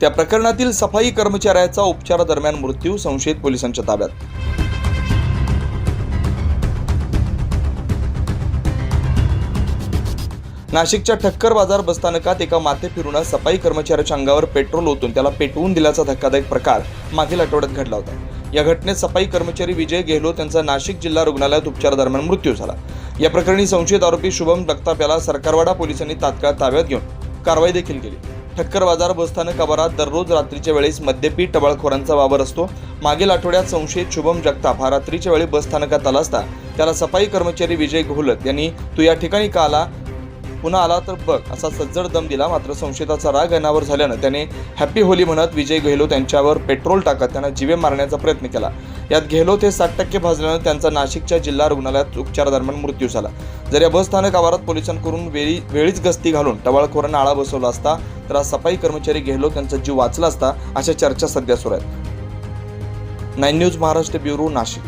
त्या प्रकरणातील सफाई कर्मचाऱ्याचा उपचारादरम्यान मृत्यू संशयित पोलिसांच्या ताब्यात. नाशिकच्या ठक्कर बाजार बसस्थानकात एका माथे फिरून सफाई कर्मचाऱ्याच्या अंगावर पेट्रोल ओतून त्याला पेटवून दिल्याचा धक्कादायक प्रकार मागील आठवड्यात घडला होता. या घटनेत सफाई कर्मचारी विजय गेहलोत यांचा नाशिक जिल्हा रुग्णालयात उपचारादरम्यान मृत्यू झाला. या प्रकरणी संशयित आरोपी शुभम जगताप याला सरकारवाडा पोलिसांनी तात्काळ ताब्यात घेऊन कारवाई देखील केली. ठक्कर बाजार बसस्थानक आवारात दररोज रात्रीच्या वेळेस मद्यपी टबाळखोरांचा वावर असतो. मागील आठवड्यात संशयित शुभम जगताप हा रात्रीच्या वेळी बसस्थानकात आला असता त्याला सफाई कर्मचारी विजय घोलत यांनी तू या ठिकाणी का आला? पुन्हा आला तर बघ असा सज्जड दम दिला मात्र संशयिताचा राग अनावर झाल्यानं त्याने हॅपी होली म्हणत विजय गेहलोत यांच्यावर पेट्रोल टाकत त्यांना जिवे मारण्याचा प्रयत्न केला. यात गेहलोत हे साठ टक्के भाजल्यानं त्यांचा नाशिकच्या जिल्हा रुग्णालयात उपचारादरम्यान मृत्यू झाला. जर या बसस्थानक आवारात पोलिसांकडून वेळी वेळीच गस्ती घालून टवाळखोरांना आळा बसवला असता तर आज सफाई कर्मचारी गेहलोत यांचा जीव वाचला असता अशा चर्चा सध्या सुरू आहेत. Nine news Maharashtra bureau Nashik.